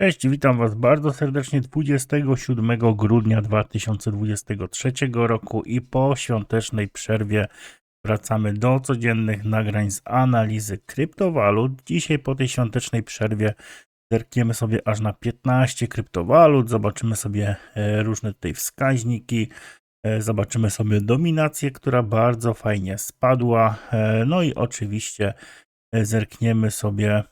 Cześć, witam Was bardzo serdecznie 27 grudnia 2023 roku i po świątecznej przerwie wracamy do codziennych nagrań z analizy kryptowalut. Dzisiaj po tej świątecznej przerwie zerkniemy sobie aż na 15 kryptowalut, zobaczymy sobie e, różne tutaj wskaźniki, e, zobaczymy sobie dominację, która bardzo fajnie spadła, e, no i oczywiście zerkniemy sobie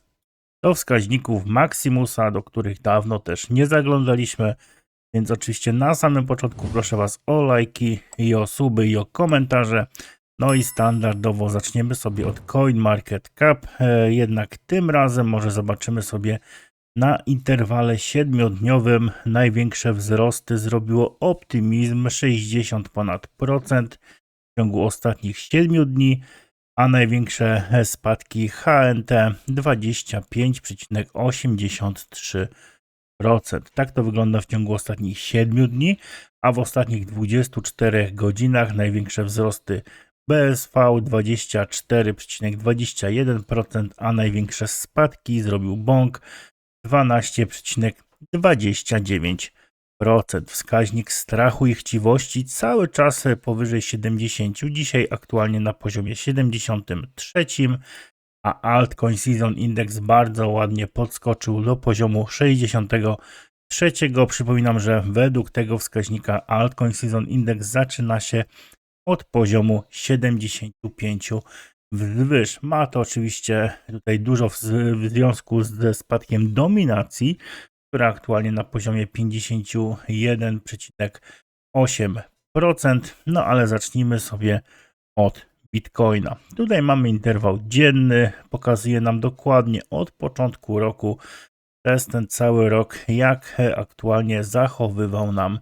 do wskaźników Maximusa, do których dawno też nie zaglądaliśmy. Więc oczywiście na samym początku proszę Was o lajki i o suby i o komentarze. No i standardowo zaczniemy sobie od CoinMarketCap. E, Jednak tym razem może zobaczymy sobie na interwale 7-dniowym największe wzrosty zrobiło Optimizm 60 ponad procent w ciągu ostatnich 7 dni a największe spadki HNT 25,83%. Tak to wygląda w ciągu ostatnich 7 dni, a w ostatnich 24 godzinach największe wzrosty BSV 24,21%, a największe spadki zrobił Bąk 12,29%. Wskaźnik strachu i chciwości cały czas powyżej 70, dzisiaj aktualnie na poziomie 73, a Altcoin Season Index bardzo ładnie podskoczył do poziomu 63. Przypominam, że według tego wskaźnika Altcoin Season Index zaczyna się od poziomu 75 wzwyż. Ma to oczywiście tutaj dużo w związku ze spadkiem dominacji, która aktualnie na poziomie 51,8%. No ale zacznijmy sobie od Bitcoina. Tutaj mamy interwał dzienny, pokazuje nam dokładnie od początku roku przez ten cały rok, jak aktualnie zachowywał nam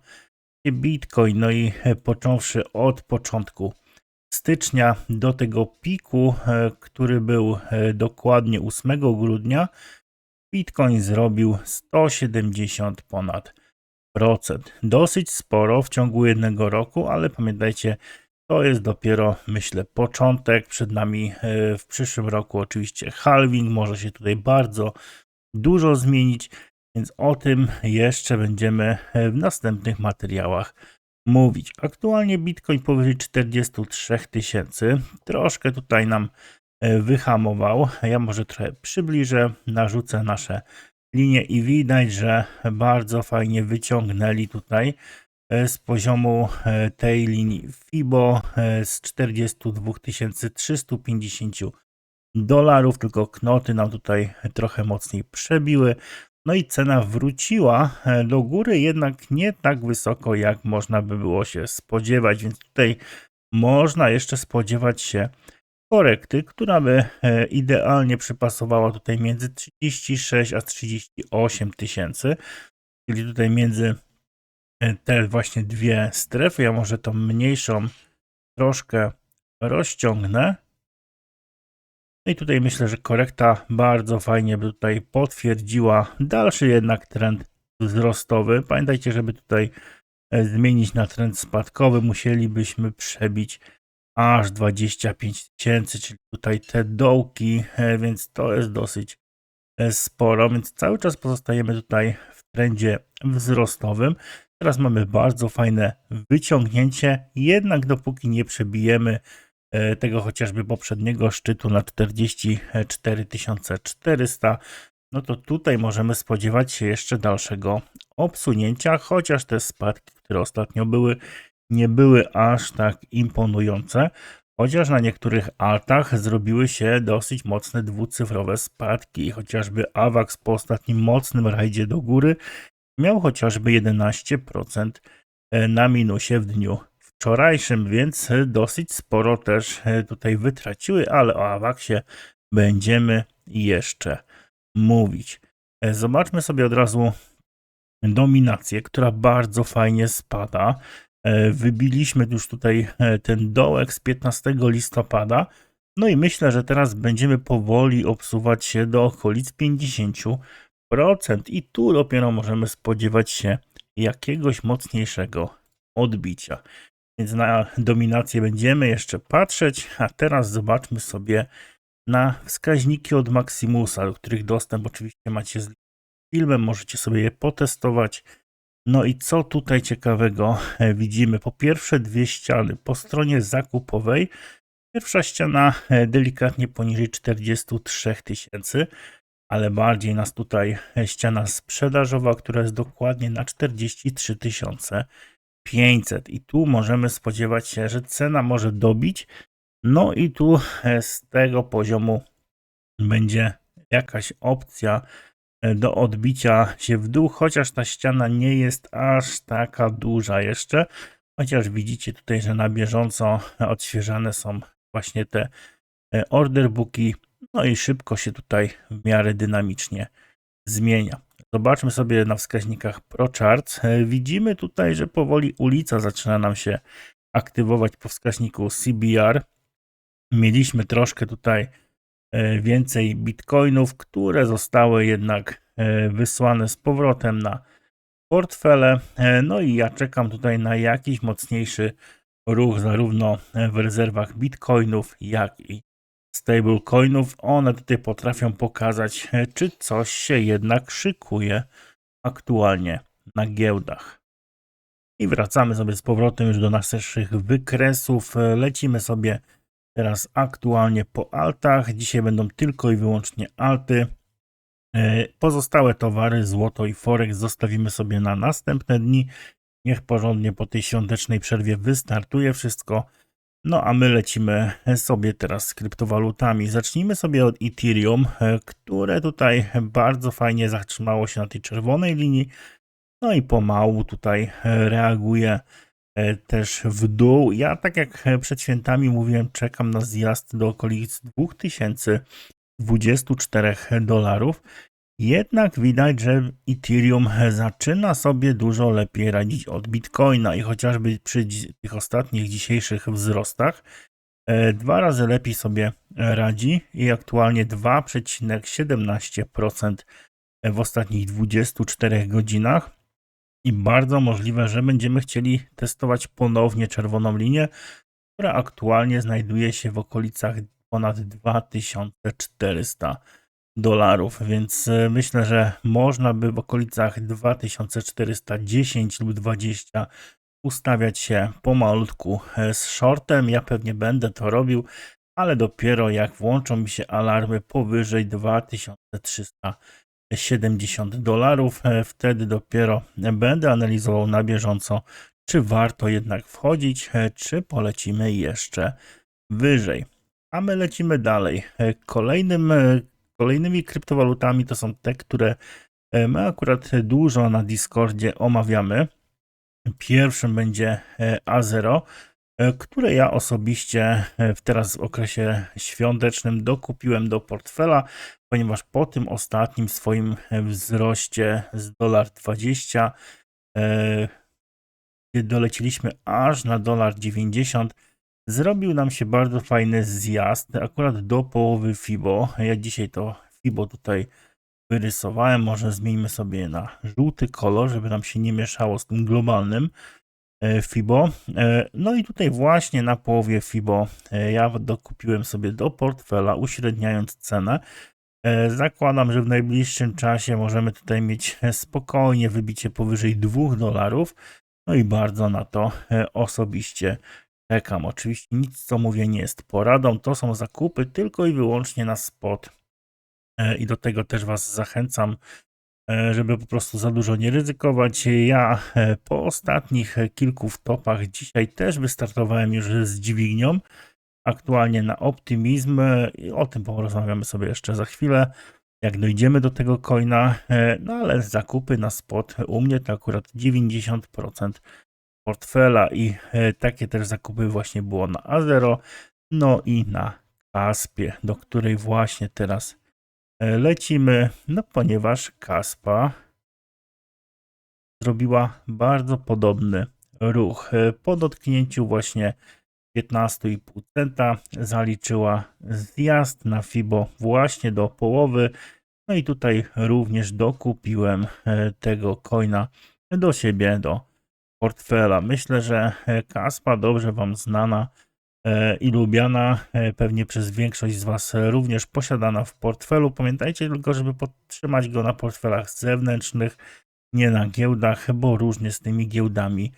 Bitcoin. No i począwszy od początku stycznia do tego piku, e, który był e, dokładnie 8 grudnia, Bitcoin zrobił 170 ponad procent. Dosyć sporo w ciągu jednego roku, ale pamiętajcie, to jest dopiero, myślę, początek. Przed nami e, w przyszłym roku oczywiście halving, może się tutaj bardzo dużo zmienić, więc o tym jeszcze będziemy e, w następnych materiałach mówić. Aktualnie Bitcoin powyżej 43 tysięcy. Troszkę tutaj nam wyhamował. Ja może trochę przybliżę, narzucę nasze linie i widać, że bardzo fajnie wyciągnęli tutaj e, z poziomu e, tej linii FIBO z 42 350 dolarów, tylko knoty nam tutaj trochę mocniej przebiły. No i cena wróciła do góry, jednak nie tak wysoko, jak można by było się spodziewać, więc tutaj można jeszcze spodziewać się korekty, która by e, idealnie przypasowała tutaj między 36 a 38 tysięcy, czyli tutaj między e, te właśnie dwie strefy. Ja może tą mniejszą troszkę rozciągnę. No i tutaj myślę, że korekta bardzo fajnie by tutaj potwierdziła dalszy jednak trend wzrostowy. Pamiętajcie, żeby tutaj e, zmienić na trend spadkowy, musielibyśmy przebić aż 25 tysięcy, czyli tutaj te dołki, e, więc to jest dosyć e, sporo, więc cały czas pozostajemy tutaj w trendzie wzrostowym. Teraz mamy bardzo fajne wyciągnięcie, jednak dopóki nie przebijemy e, tego chociażby poprzedniego szczytu na 44 400, no to tutaj możemy spodziewać się jeszcze dalszego obsunięcia, chociaż te spadki, które ostatnio były, nie były aż tak imponujące, chociaż na niektórych altach zrobiły się dosyć mocne dwucyfrowe spadki. Chociażby AWAX po ostatnim mocnym rajdzie do góry miał chociażby 11% e, na minusie w dniu wczorajszym, więc dosyć sporo też e, tutaj wytraciły, ale o AWAXie będziemy jeszcze mówić. E, zobaczmy sobie od razu dominację, która bardzo fajnie spada. E, wybiliśmy już tutaj e, ten dołek z 15 listopada. No i myślę, że teraz będziemy powoli obsuwać się do okolic 50%. I tu dopiero możemy spodziewać się jakiegoś mocniejszego odbicia. Więc na dominację będziemy jeszcze patrzeć, a teraz zobaczmy sobie na wskaźniki od Maximusa, do których dostęp oczywiście macie z filmem, możecie sobie je potestować. No i co tutaj ciekawego e, widzimy? Po pierwsze dwie ściany po stronie zakupowej. Pierwsza ściana e, delikatnie poniżej 43 tysięcy, ale bardziej nas tutaj e, ściana sprzedażowa, która jest dokładnie na 43 500 i tu możemy spodziewać się, że cena może dobić. No i tu z tego poziomu będzie jakaś opcja do odbicia się w dół, chociaż ta ściana nie jest aż taka duża jeszcze. Chociaż widzicie tutaj, że na bieżąco odświeżane są właśnie te e, order booki. No i szybko się tutaj w miarę dynamicznie zmienia. Zobaczmy sobie na wskaźnikach ProCharts. E, widzimy tutaj, że powoli ulica zaczyna nam się aktywować po wskaźniku CBR. Mieliśmy troszkę tutaj E, więcej bitcoinów, które zostały jednak e, wysłane z powrotem na portfele. E, no i ja czekam tutaj na jakiś mocniejszy ruch zarówno w rezerwach bitcoinów, jak i stablecoinów. One tutaj potrafią pokazać, czy coś się jednak szykuje aktualnie na giełdach. I wracamy sobie z powrotem już do naszych wykresów. Lecimy sobie Teraz aktualnie po altach. Dzisiaj będą tylko i wyłącznie alty. E, pozostałe towary, złoto i forex zostawimy sobie na następne dni. Niech porządnie po tej świątecznej przerwie wystartuje wszystko. No a my lecimy sobie teraz z kryptowalutami. Zacznijmy sobie od Ethereum, e, które tutaj bardzo fajnie zatrzymało się na tej czerwonej linii. No i pomału tutaj e, reaguje też w dół. Ja, tak jak przed świętami mówiłem, czekam na zjazd do okolic 2024 dolarów. Jednak widać, że Ethereum zaczyna sobie dużo lepiej radzić od Bitcoina i chociażby przy tych ostatnich dzisiejszych wzrostach e, dwa razy lepiej sobie radzi i aktualnie 2,17% w ostatnich 24 godzinach i bardzo możliwe, że będziemy chcieli testować ponownie czerwoną linię, która aktualnie znajduje się w okolicach ponad 2400 dolarów, więc e, myślę, że można by w okolicach 2410 lub 20 ustawiać się pomalutku e, z shortem. Ja pewnie będę to robił, ale dopiero jak włączą mi się alarmy powyżej 2300 70 dolarów. E, wtedy dopiero będę analizował na bieżąco, czy warto jednak wchodzić, e, czy polecimy jeszcze wyżej. A my lecimy dalej. E, kolejnym, kolejnymi kryptowalutami to są te, które my akurat dużo na Discordzie omawiamy. Pierwszym będzie A0. E, które ja osobiście e, teraz w okresie świątecznym dokupiłem do portfela, ponieważ po tym ostatnim swoim e, wzroście z dolar 20 kiedy doleciliśmy aż na dolar 90 zrobił nam się bardzo fajny zjazd, akurat do połowy FIBO. Ja dzisiaj to FIBO tutaj wyrysowałem, może zmieńmy sobie na żółty kolor, żeby nam się nie mieszało z tym globalnym. E, FIBO. E, no i tutaj właśnie na połowie FIBO e, ja dokupiłem sobie do portfela, uśredniając cenę. Zakładam, że w najbliższym czasie możemy tutaj mieć spokojnie wybicie powyżej 2 dolarów. No i bardzo na to osobiście czekam. Oczywiście nic, co mówię, nie jest poradą. To są zakupy tylko i wyłącznie na spot. I do tego też Was zachęcam żeby po prostu za dużo nie ryzykować. Ja e, po ostatnich kilku topach dzisiaj też wystartowałem już z dźwignią. Aktualnie na optymizm. O tym porozmawiamy sobie jeszcze za chwilę, jak dojdziemy do tego coina. E, no ale zakupy na spot u mnie to akurat 90% portfela i takie też zakupy właśnie było na Azero, no i na Kaspie, do której właśnie teraz E, lecimy, no ponieważ Kaspa zrobiła bardzo podobny ruch. E, po dotknięciu właśnie 15,5 centa zaliczyła zjazd na FIBO właśnie do połowy. No i tutaj również dokupiłem e, tego coina do siebie, do portfela. Myślę, że Kaspa dobrze Wam znana e, i lubiana, e, pewnie przez większość z Was e, również posiadana w portfelu. Pamiętajcie tylko, żeby podtrzymać go na portfelach zewnętrznych, nie na giełdach, bo różnie z tymi giełdami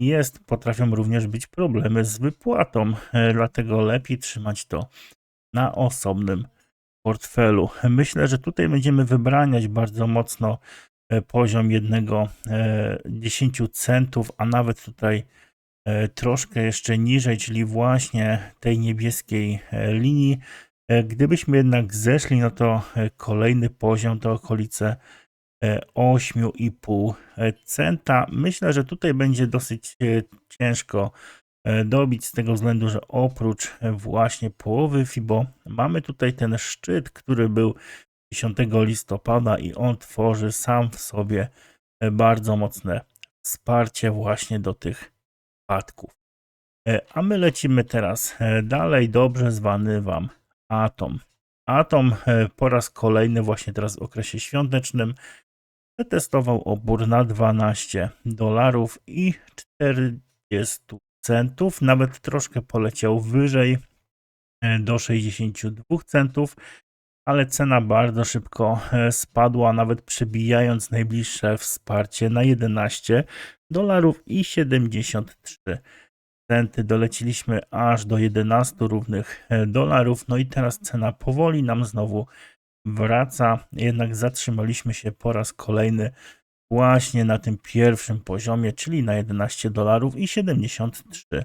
jest. Potrafią również być problemy z wypłatą, e, dlatego lepiej trzymać to na osobnym portfelu. Myślę, że tutaj będziemy wybraniać bardzo mocno e, poziom jednego e, 10 centów, a nawet tutaj e, troszkę jeszcze niżej, czyli właśnie tej niebieskiej e, linii. E, Gdybyśmy jednak zeszli, no to e, kolejny poziom to okolice e, 8,5 centa. Myślę, że tutaj będzie dosyć e, ciężko e, dobić z tego względu, że oprócz e, właśnie połowy FIBO mamy tutaj ten szczyt, który był 10 listopada i on tworzy sam w sobie e, bardzo mocne wsparcie właśnie do tych spadków. E, A my lecimy teraz e, dalej, dobrze zwany Wam Atom. Atom e, po raz kolejny właśnie teraz w okresie świątecznym przetestował opór na 12 dolarów i 40 centów, nawet troszkę poleciał wyżej do 62 centów, ale cena bardzo szybko spadła, nawet przebijając najbliższe wsparcie na 11 dolarów i 73 centy. Doleciliśmy aż do 11 równych e, dolarów, no i teraz cena powoli nam znowu wraca, jednak zatrzymaliśmy się po raz kolejny właśnie na tym pierwszym poziomie, czyli na 11 dolarów i 73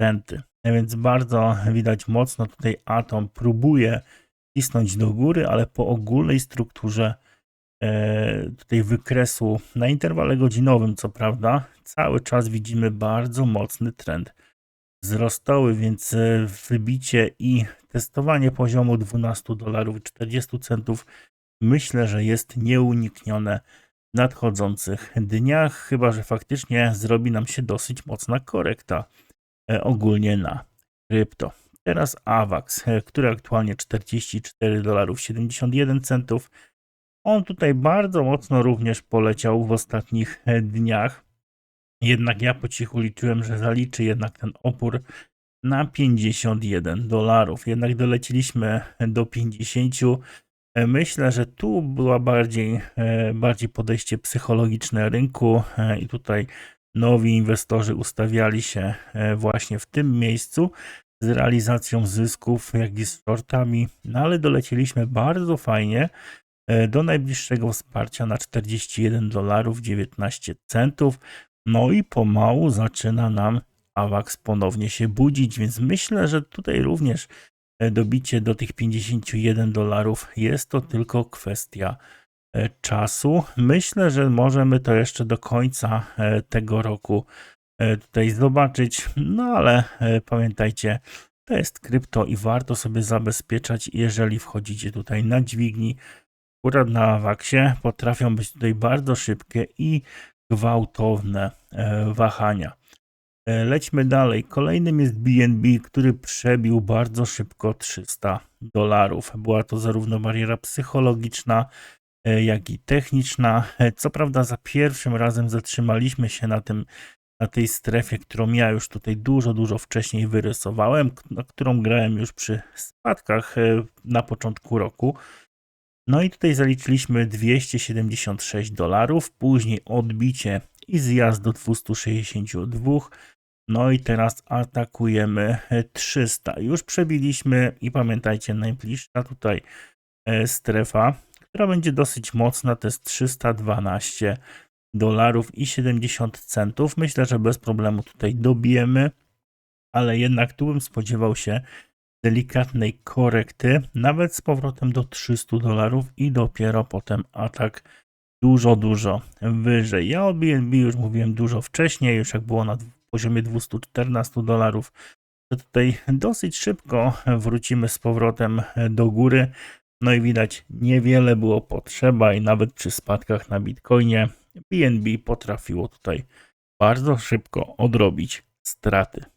centy. A Więc bardzo widać mocno tutaj atom próbuje cisnąć do góry, ale po ogólnej strukturze e, tutaj wykresu na interwale godzinowym, co prawda, cały czas widzimy bardzo mocny trend wzrostowy, więc e, wybicie i testowanie poziomu 12 dolarów 40 centów myślę, że jest nieuniknione w nadchodzących dniach, chyba że faktycznie zrobi nam się dosyć mocna korekta e, ogólnie na krypto. Teraz AVAX, e, który aktualnie 44 dolarów 71 centów. On tutaj bardzo mocno również poleciał w ostatnich e, dniach. Jednak ja po cichu liczyłem, że zaliczy jednak ten opór na 51 dolarów. Jednak doleciliśmy do 50. E, Myślę, że tu była bardziej, e, bardziej podejście psychologiczne rynku e, i tutaj nowi inwestorzy ustawiali się e, właśnie w tym miejscu z realizacją zysków, jak i z shortami, no ale dolecieliśmy bardzo fajnie e, do najbliższego wsparcia na 41 dolarów 19 centów. No i pomału zaczyna nam AWAX ponownie się budzić, więc myślę, że tutaj również e, dobicie do tych 51 dolarów jest to tylko kwestia e, czasu. Myślę, że możemy to jeszcze do końca e, tego roku e, tutaj zobaczyć, no ale e, pamiętajcie, to jest krypto i warto sobie zabezpieczać, jeżeli wchodzicie tutaj na dźwigni. Akurat na Awaksie potrafią być tutaj bardzo szybkie i gwałtowne e, wahania. E, Lećmy dalej. Kolejnym jest BNB, który przebił bardzo szybko 300 dolarów. Była to zarówno bariera psychologiczna, e, jak i techniczna. Co prawda, za pierwszym razem zatrzymaliśmy się na, tym, na tej strefie, którą ja już tutaj dużo, dużo wcześniej wyrysowałem, na którą grałem już przy spadkach na początku roku. No i tutaj zaliczyliśmy 276 dolarów, później odbicie i zjazd do 262. No i teraz atakujemy e, 300. Już przebiliśmy i pamiętajcie, najbliższa tutaj e, strefa, która będzie dosyć mocna, to jest 312 dolarów i 70 centów. Myślę, że bez problemu tutaj dobijemy, ale jednak tu bym spodziewał się delikatnej korekty, nawet z powrotem do 300 dolarów i dopiero potem atak dużo, dużo wyżej. Ja o BNB już mówiłem dużo wcześniej, już jak było na poziomie 214 dolarów, to tutaj dosyć szybko wrócimy z powrotem do góry. No i widać, niewiele było potrzeba i nawet przy spadkach na Bitcoinie BNB potrafiło tutaj bardzo szybko odrobić straty.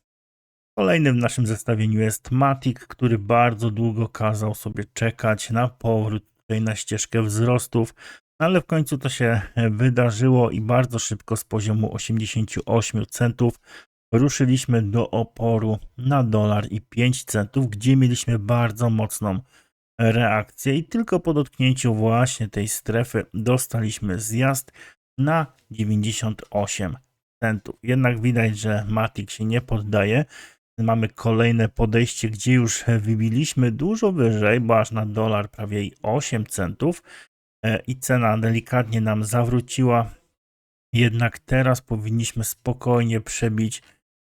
Kolejnym w naszym zestawieniu jest Matic, który bardzo długo kazał sobie czekać na powrót tutaj na ścieżkę wzrostów, ale w końcu to się wydarzyło i bardzo szybko z poziomu 88 centów ruszyliśmy do oporu na dolar i 5 centów, gdzie mieliśmy bardzo mocną reakcję i tylko po dotknięciu właśnie tej strefy dostaliśmy zjazd na 98 centów. Jednak widać, że Matic się nie poddaje. Mamy kolejne podejście, gdzie już wybiliśmy dużo wyżej, bo aż na dolar prawie i 8 centów e, i cena delikatnie nam zawróciła. Jednak teraz powinniśmy spokojnie przebić,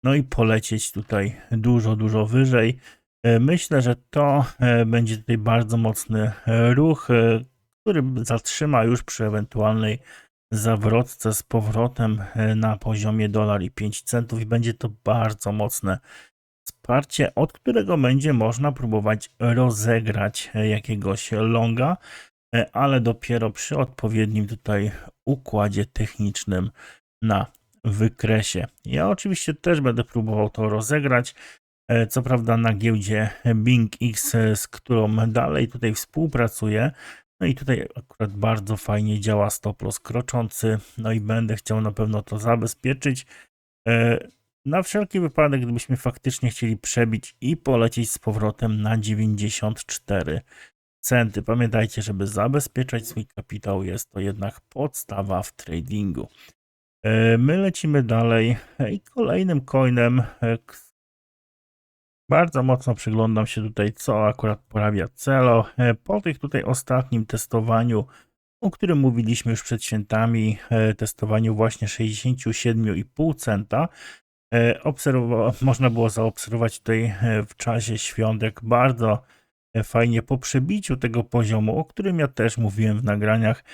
no i polecieć tutaj dużo, dużo wyżej. E, Myślę, że to e, będzie tutaj bardzo mocny ruch, który zatrzyma już przy ewentualnej zawrotce z powrotem na poziomie dolar i 5 centów i będzie to bardzo mocne wsparcie, od którego będzie można próbować rozegrać e, jakiegoś longa, e, ale dopiero przy odpowiednim tutaj układzie technicznym na wykresie. Ja oczywiście też będę próbował to rozegrać. E, Co prawda na giełdzie Bing X, e, z którą dalej tutaj współpracuję. No i tutaj akurat bardzo fajnie działa stop loss kroczący. No i będę chciał na pewno to zabezpieczyć. Na wszelki wypadek, gdybyśmy faktycznie chcieli przebić i polecieć z powrotem na 94 centy. Pamiętajcie, żeby zabezpieczać swój kapitał, jest to jednak podstawa w tradingu. E, My lecimy dalej e, i kolejnym coinem e, bardzo mocno przyglądam się tutaj, co akurat porabia Celo. Po tych tutaj ostatnim testowaniu, o którym mówiliśmy już przed świętami, testowaniu właśnie 67,5 centa, obserwowa- można było zaobserwować tutaj e, w czasie świątek bardzo e, fajnie po przebiciu tego poziomu, o którym ja też mówiłem w nagraniach,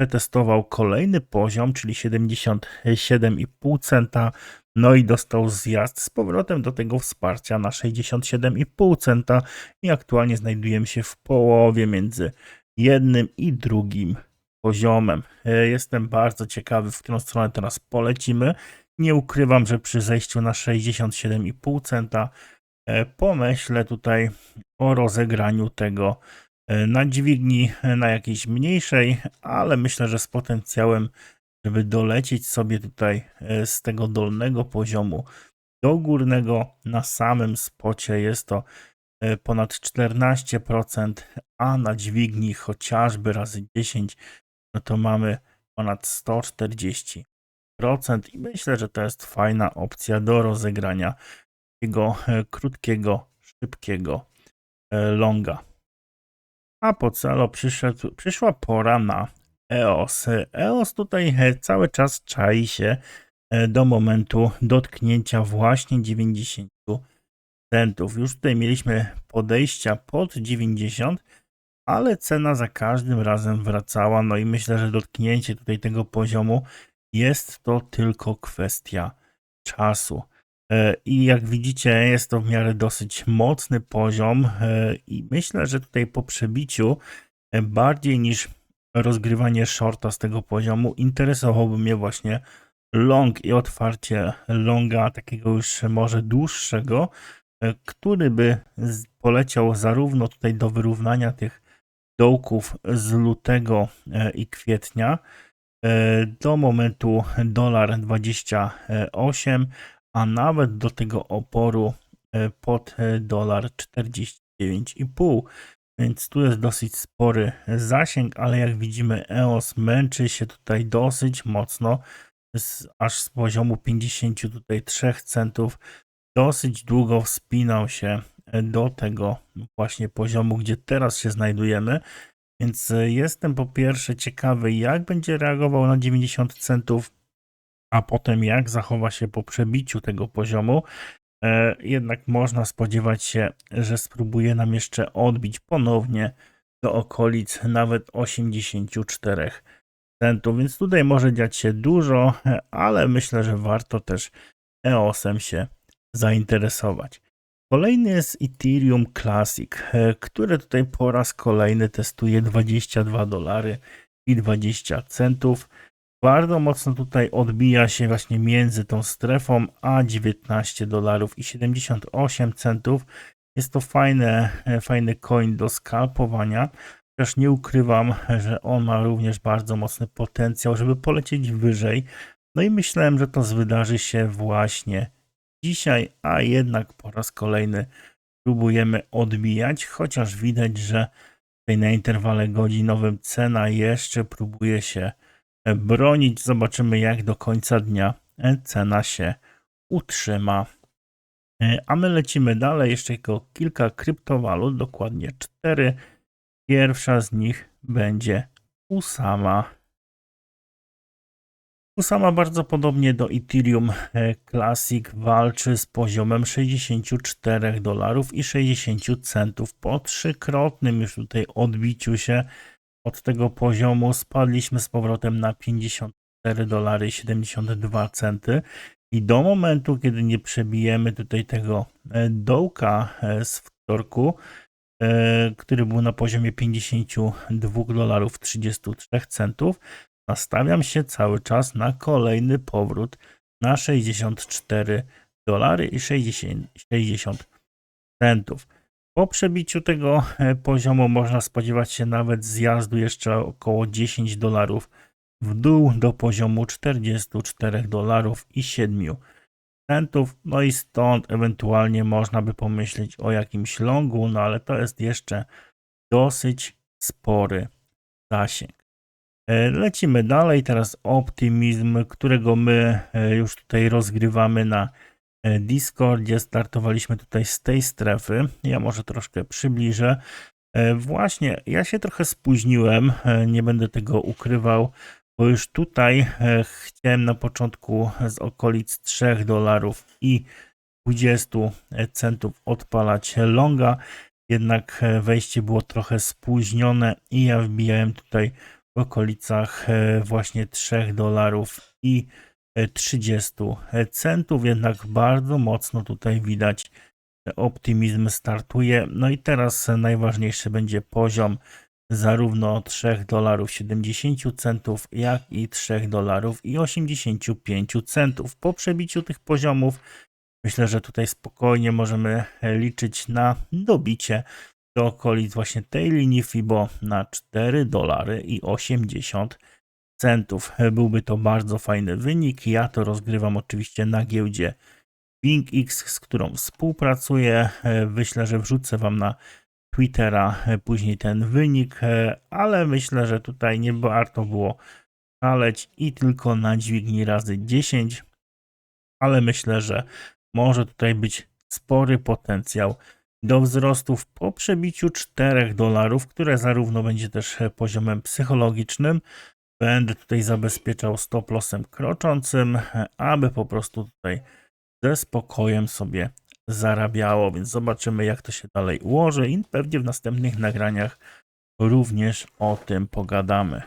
przetestował kolejny poziom, czyli 77,5 centa, no i dostał zjazd z powrotem do tego wsparcia na 67,5 centa i aktualnie znajdujemy się w połowie między jednym i drugim poziomem. E, Jestem bardzo ciekawy, w którą stronę teraz polecimy. Nie ukrywam, że przy zejściu na 67,5 centa e, pomyślę tutaj o rozegraniu tego e, na dźwigni, e, na jakiejś mniejszej, ale myślę, że z potencjałem, żeby dolecieć sobie tutaj z tego dolnego poziomu do górnego na samym spocie jest to ponad 14%, a na dźwigni chociażby razy 10, no to mamy ponad 140% i myślę, że to jest fajna opcja do rozegrania takiego e, krótkiego, szybkiego e, longa. A po celu przyszedł, przyszła pora na EOS. EOS tutaj e, cały czas czai się do momentu dotknięcia właśnie 90 centów. Już tutaj mieliśmy podejścia pod 90, ale cena za każdym razem wracała. No i myślę, że dotknięcie tutaj tego poziomu jest to tylko kwestia czasu. E, I jak widzicie, jest to w miarę dosyć mocny poziom, e, i myślę, że tutaj po przebiciu e, bardziej niż rozgrywanie shorta z tego poziomu, interesowałby mnie właśnie long i otwarcie longa, takiego już może dłuższego, który by poleciał zarówno tutaj do wyrównania tych dołków z lutego i kwietnia do momentu dolar 28, a nawet do tego oporu e, pod e, dolar 49,5. Więc tu jest dosyć spory zasięg, ale jak widzimy EOS męczy się tutaj dosyć mocno, z, aż z poziomu 53 centów dosyć długo wspinał się e, do tego właśnie poziomu, gdzie teraz się znajdujemy. Więc e, jestem po pierwsze ciekawy, jak będzie reagował na 90 centów, a potem jak zachowa się po przebiciu tego poziomu. E, Jednak można spodziewać się, że spróbuje nam jeszcze odbić ponownie do okolic nawet 84 centów, więc tutaj może dziać się dużo, e, ale myślę, że warto też EOS-em się zainteresować. Kolejny jest Ethereum Classic, e, które tutaj po raz kolejny testuje 22 dolary i 20 centów. Bardzo mocno tutaj odbija się właśnie między tą strefą a 19 dolarów i 78 centów. Jest to fajne, e, fajny coin do skalpowania. Chociaż nie ukrywam, że on ma również bardzo mocny potencjał, żeby polecieć wyżej. No i myślałem, że to wydarzy się właśnie dzisiaj, a jednak po raz kolejny próbujemy odbijać, chociaż widać, że tutaj na interwale godzinowym cena jeszcze próbuje się e, bronić. Zobaczymy, jak do końca dnia e, cena się utrzyma. E, A my lecimy dalej, jeszcze tylko kilka kryptowalut, dokładnie cztery. Pierwsza z nich będzie Usama. Usama bardzo podobnie do Ethereum e, Classic walczy z poziomem 64 dolarów i 60 centów. Po trzykrotnym już tutaj odbiciu się od tego poziomu spadliśmy z powrotem na 54 dolary i 72 centy. I do momentu, kiedy nie przebijemy tutaj tego e, dołka e, z wtorku, który był na poziomie 52 dolarów 33 centów, nastawiam się cały czas na kolejny powrót na 64 dolary i 60, 60 centów. Po przebiciu tego e, poziomu można spodziewać się nawet zjazdu jeszcze około 10 dolarów w dół do poziomu 44 dolarów i 7 centów. No i stąd ewentualnie można by pomyśleć o jakimś longu, no ale to jest jeszcze dosyć spory zasięg. E, Lecimy dalej. Teraz optymizm, którego my e, już tutaj rozgrywamy na e, Discordzie. Startowaliśmy tutaj z tej strefy. Ja może troszkę przybliżę. Właśnie, ja się trochę spóźniłem, nie będę tego ukrywał, bo już tutaj chciałem na początku z okolic 3 dolarów i 20 centów odpalać longa, jednak wejście było trochę spóźnione i ja wbijałem tutaj w okolicach e, właśnie 3 dolarów i e, 30 centów, jednak bardzo mocno tutaj widać optymizm startuje. No i teraz najważniejszy będzie poziom zarówno 3 dolarów 70 centów, jak i 3 dolarów i 85 centów. Po przebiciu tych poziomów myślę, że tutaj spokojnie możemy liczyć na dobicie do okolic właśnie tej linii FIBO na 4 dolary i 80 centów. Byłby to bardzo fajny wynik. Ja to rozgrywam oczywiście na giełdzie BingX, z którą współpracuję. Myślę, że wrzucę Wam na Twittera później ten wynik, ale myślę, że tutaj nie warto było szaleć i tylko na dźwigni razy 10, ale myślę, że może tutaj być spory potencjał do wzrostów po przebiciu 4 dolarów, które zarówno będzie też poziomem psychologicznym, będę tutaj zabezpieczał stop lossem kroczącym, aby po prostu tutaj ze spokojem sobie zarabiało, więc zobaczymy jak to się dalej ułoży i pewnie w następnych nagraniach również o tym pogadamy.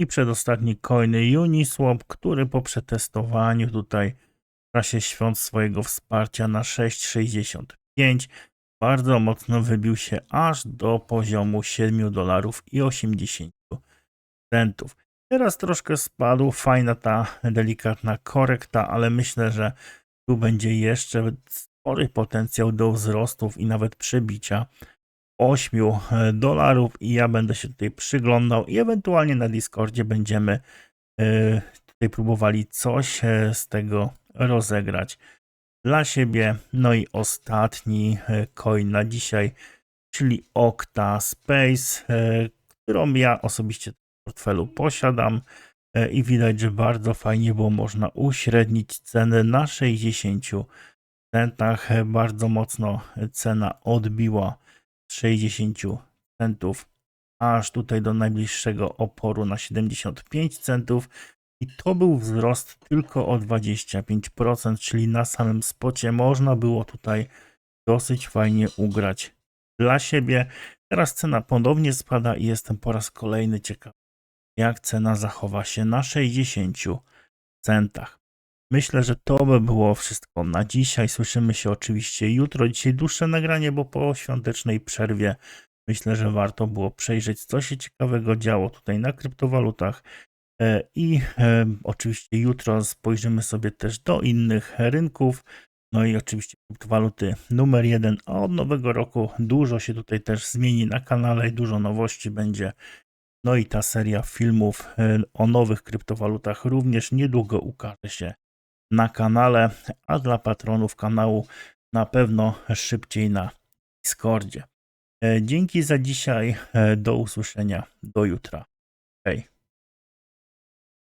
I przedostatni coin Uniswap, który po przetestowaniu tutaj w czasie świąt swojego wsparcia na 6,65 bardzo mocno wybił się aż do poziomu 7 dolarów i 80 centów. Teraz troszkę spadł, fajna ta delikatna korekta, ale myślę, że tu będzie jeszcze spory potencjał do wzrostów i nawet przebicia 8 dolarów i ja będę się tutaj przyglądał i ewentualnie na Discordzie będziemy e, tutaj próbowali coś e, z tego rozegrać dla siebie. No i ostatni e, coin na dzisiaj, czyli Octa Space, którą ja osobiście w portfelu posiadam. E, i widać, że bardzo fajnie było można uśrednić cenę na 60 centach. E, Bardzo mocno cena odbiła z 60 centów aż tutaj do najbliższego oporu na 75 centów. I to był wzrost tylko o 25%, czyli na samym spocie można było tutaj dosyć fajnie ugrać dla siebie. Teraz cena ponownie spada i jestem po raz kolejny ciekawy, jak cena zachowa się na 60 centach. Myślę, że to by było wszystko na dzisiaj. Słyszymy się oczywiście jutro. Dzisiaj dłuższe nagranie, bo po świątecznej przerwie myślę, że warto było przejrzeć, co się ciekawego działo tutaj na kryptowalutach. E, I e, oczywiście jutro spojrzymy sobie też do innych rynków. No i oczywiście kryptowaluty numer jeden. A od nowego roku dużo się tutaj też zmieni na kanale i dużo nowości będzie. No i ta seria filmów e, o nowych kryptowalutach również niedługo ukaże się na kanale, a dla patronów kanału na pewno szybciej na Discordzie. Dzięki za dzisiaj. Do usłyszenia. Do jutra. Hej.